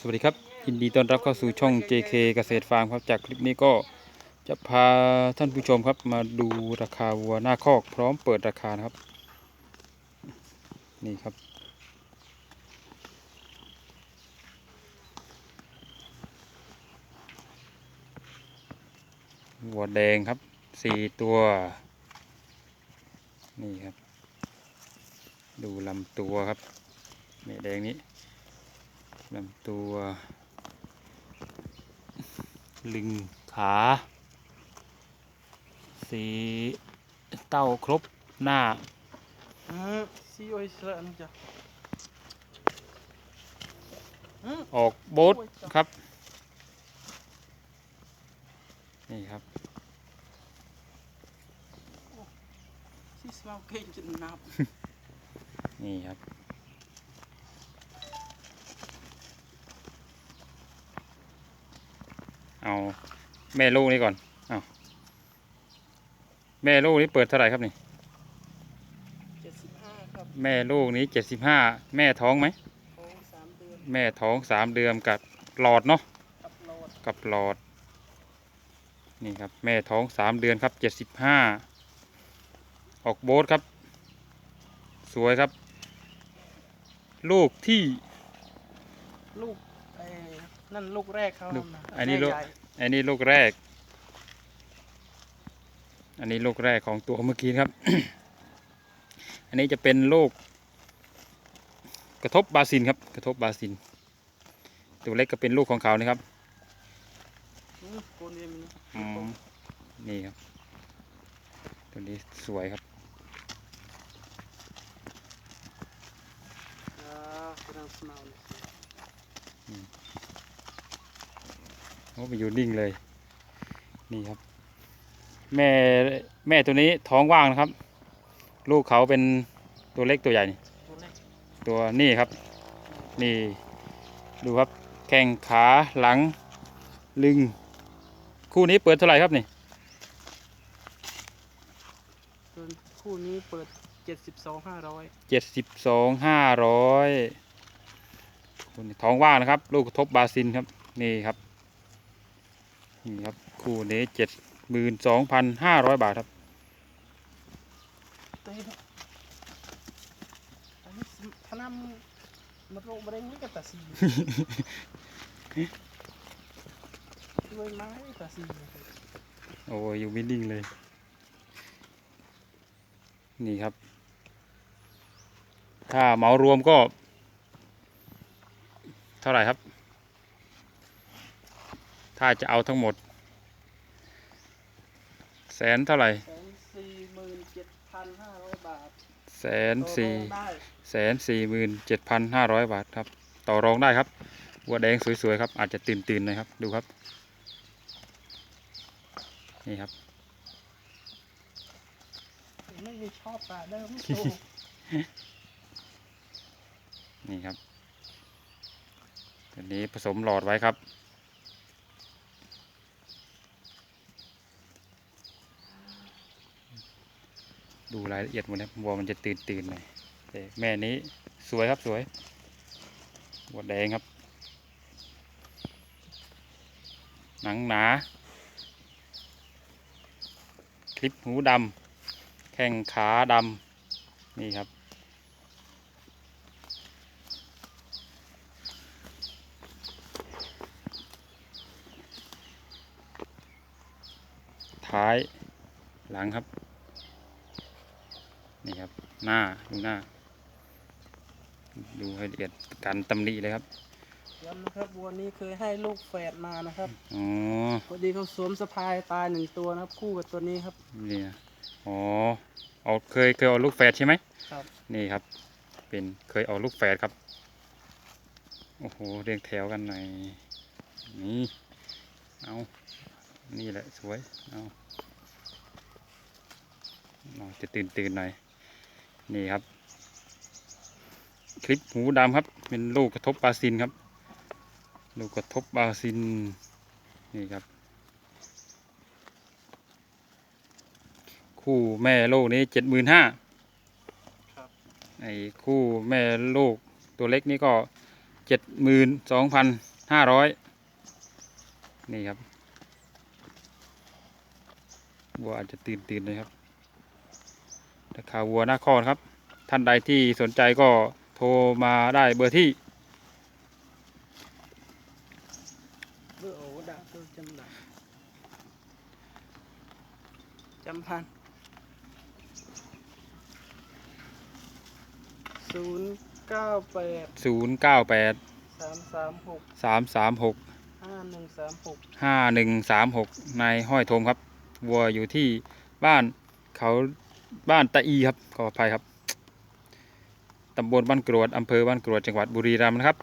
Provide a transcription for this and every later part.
สวัสดีครับยินดีต้อนรับเข้าสู่ช่อง JK เกษตรฟาร์มครับจากคลิปนี้ก็จะพาท่านผู้ชมครับมาดูราคาวัวหน้าคอกพร้อมเปิดราคานะครับ นี่ครับ วัวแดงครับสี่ตัว นี่ครับ ดูลำตัวครับแม่แดงนี้ ลำตัวลึงขาสีเต้าครบหน้า Ah, si oi sila ano dyan. ออกโบ๊ทครับ นี่ครับ Si slaw kayo dyan nap. นี่ครับ เอาแม่ลูกนี่ก่อนเอาแม่ลูกนี่เปิดเท่าไหร่ครับนี่75ครับแม่ลูกนี้เจ็ดสิบห้าแม่ท้องไหมท้องสามเดือนแม่ท้องสามเดือนกับหลอดเนาะกับโหลดกับหลอด นี่ครับแม่ท้องสามเดือนครับเจ็ดสิบห้าออกโบ๊ทครับ สวยครับ ลูกที่ลูกไอ้ นั่นลูกแรกเขาลูกนะอันนี้ลูก แม่ใหญ่อันนี้ลูกแรก อันนี้ลูกแรกของตัวเมื่อกี้ครับ อันนี้จะเป็นลูก กระทบบาซินครับ กระทบบาซิน ตัวเล็กก็เป็นลูกของเขานะครับ อืมโกนเอ็มนะอืมนี่ครับ ตัวนี้สวยครับ อ่ากำลังสนาวเลย โอ้ไปอยู่นิ่งเลย นี่ครับ แม่แม่ตัวนี้ท้องว่างนะครับ ลูกเขาเป็นตัวเล็กตัวใหญ่นี่ตัวเล็กตัวนี่ครับ นี่ดูครับ แข้งขาหลังลึง คู่นี้เปิดเท่าไหร่ครับนี่ส่วนคู่นี้เปิด72 500เจ็ดสิบสองห้าร้อยคู่นี้ท้องว่างนะครับ ลูกกระทบบาซินครับ นี่ครับ นี่ครับคู่นี้เจ็ดหมื่นสองพันห้าร้อยบาทครับเต้นอันนี้พนันมันโรงบริเวณกับตาซีด้วยไม้ตาซีโอ้ยอยู่ไม่นิ่งเลย นี่ครับ ถ้าเหมารวมก็ เท่าไหร่ครับ ถ้าจะเอาทั้งหมด แสนเท่าไหร่แสนสี่หมื่นเจ็ดพันห้าร้อยบาทแสนสี่ต่อรองได้แสนสี่หมื่นเจ็ดพันห้าร้อยบาทครับ ต่อรองได้ครับวัวแดงสวยๆครับ อาจจะตื่นตื่นๆหน่อยครับดูครับ นี่ครับไม่มีชอบตาเดิมโตนี่ครับตัวนี้ผสมหลอดไว้ครับ ดูรายละเอียดหมดแล้ววัวมันจะตื่นตื่นๆหน่อยแต่แม่นี้สวยครับสวยวัวแดงครับ หนังหนา คลิปหูดำแข้งขาดำนี่ครับท้ายหลังครับ นี่ครับ หน้าดูหน้า ดูให้ละเอียดการตำหนิเลยครับย้ำนะครับวัวนี้เคยให้ลูกแฝดมานะครับอ๋อพอดีเขาสวมสะพายตายหนึ่งตัวนะครับ คู่กับตัวนี้ครับนี่นะอ๋อเอาเคยเคยเอาลูกแฝดใช่ไหมครับ นี่ครับ เป็นเคยเอาลูกแฝดครับโอ้โหเรียงแถวกันหน่อยนี่เอานี่แหละสวยเอาเอาจะตื่นตื่นๆหน่อย นี่ครับ คลิปหูดำครับ เป็นลูกกระทบบาซินครับ ลูกกระทบบาซินนี่ครับ คู่แม่ลูกนี้เจ็ดหมื่นห้าครับไอ้คู่แม่ลูกตัวเล็กนี่ก็เจ็ดหมื่นสองพันห้าร้อยนี่ครับวัวอาจจะตื่นตื่นๆเลยครับ ราคาวัวหน้าข้อนะครับ ท่านใดที่สนใจก็โทรมาได้เบอร์ที่เบอร์โอ้ดาตัวจำได้จำพันศูนย์เก้าแปดศูนย์เก้าแปดสามสามหกสามสามหกห้าหนึ่งสามหกห้าหนึ่งสามหกนายห้อยโทมครับ วัวอยู่ที่บ้านเขา บ้านตะอีครับขออภัยครับตำบลบ้านกรวดอำเภอบ้านกรวดจังหวัดบุรีรัมย์นะครับ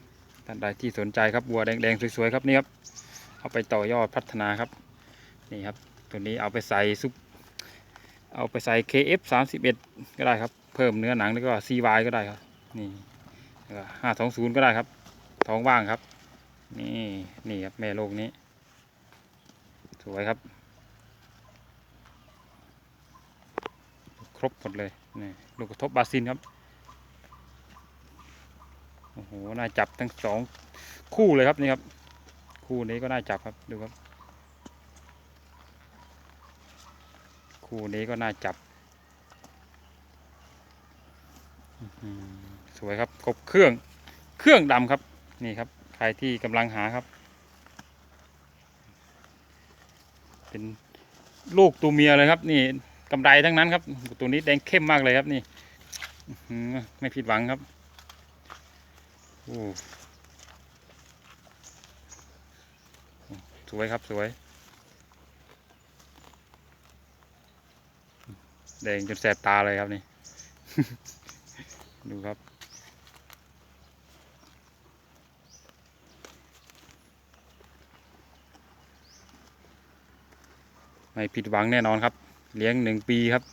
ท่านใดที่สนใจครับวัวแดงๆสวยๆครับนี่ครับเอาไปต่อยอดพัฒนาครับนี่ครับตัวนี้เอาไปใส่ซุปเอาไปใส่ KF 31ก็ได้ครับ เพิ่มเนื้อหนังแล้วก็ CY ก็ได้ครับ นี่ห้าสองศูนย์ก็ได้ครับ ท้องว่างครับ นี่นี่ครับแม่โลกนี้ สวยครับ คร บหมดเลยนี่ลูกกระทบบาซินครับโอ้โหน่าจับทั้งสองคู่เลยครับนี่ครับ คู่นี้ก็น่าจับครับดูครับ คู่นี้ก็น่าจับสวยครับครบเครื่องเครื่องดำครับ นี่ครับ ใครที่กำลังหาครับ เป็นลูกตัวเมียเลยครับ นี่ กำไรทั้งนั้นครับ ตัวนี้แดงเข้มมากเลยครับนี่ไม่ผิดหวังครับโอ้สวยครับสวย แดงจนแสบตาเลยครับนี่ ดูครับไม่ผิดหวังแน่นอนครับ เลี้ยงหนึ่งปีครับ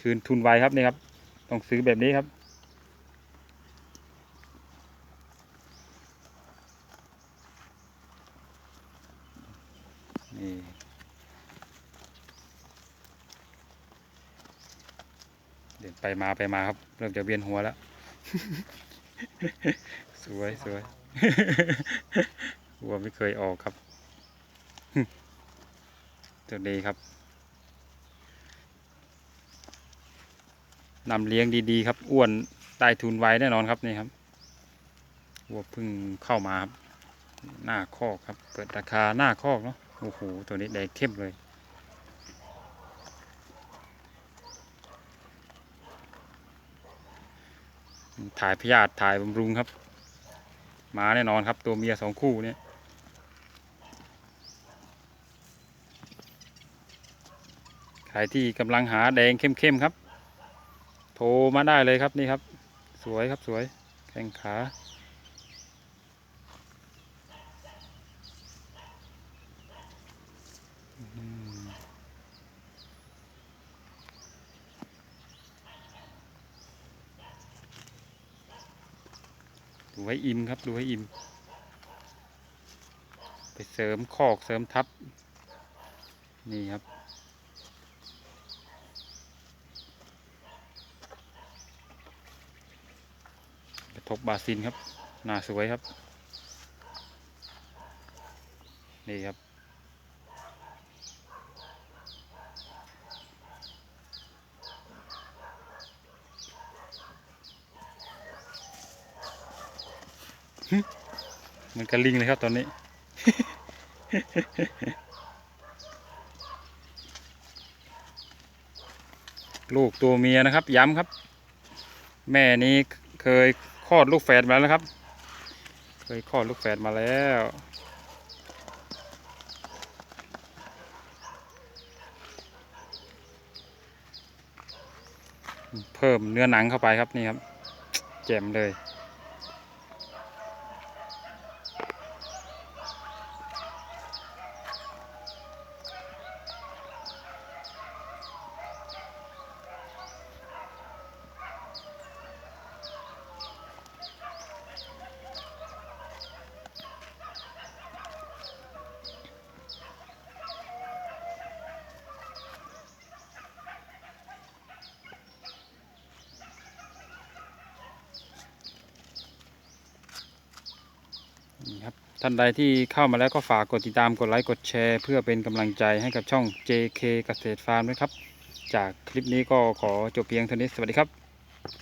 คืนทุนไวครับนี่ครับ ต้องซื้อแบบนี้ครับ นี่เดินไปมาไปมาครับ เริ่มจะเวียนหัวแล้ว สวยสวยวัวไม่เคยออกครับตัวนี้ครับ นำเลี้ยงดีๆ ครับ อ้วนได้ทุนไวแน่นอนครับนี่ครับวัวพิ่งเข้ามาครับ หน้าคอกครับ เปิดราคาหน้าคอกเนาะโอ้โหตัวนี้แดงเข้มเลยถ่ายพยาธิถ่ายบำรุงครับ มาแน่นอนครับ ตัวเมียสองคู่เนี่ยใครที่กำลังหาแดงเข้มๆครับ โทรมาได้เลยครับนี่ครับ สวยครับสวยแข้งขา ดูให้อิ่มครับดูให้อิ่ม ไปเสริมคอกเสริมทับ นี่ครับ ระทบบาซินครับ หน้าสวยครับ นี่ครับ มันกระลิงเลยครับตอนนี้ลูกตัวเมียนะครับย้ำครับ แม่นี้เคย ลอดลูกแฝดมาแล้วครับ เคยคลอดลูกแฝดมาแล้ว เพิ่มเนื้อหนังเข้าไปครับนี่ครับ แจ่มเลย ท่านใดที่เข้ามาแล้วก็ฝากกดติดตามกดไลค์กดแชร์ เพื่อเป็นกำลังใจให้กับช่อง JK เกษตรฟาร์มด้วยครับ จากคลิปนี้ก็ขอจบเพียงเท่านี้สวัสดีครับ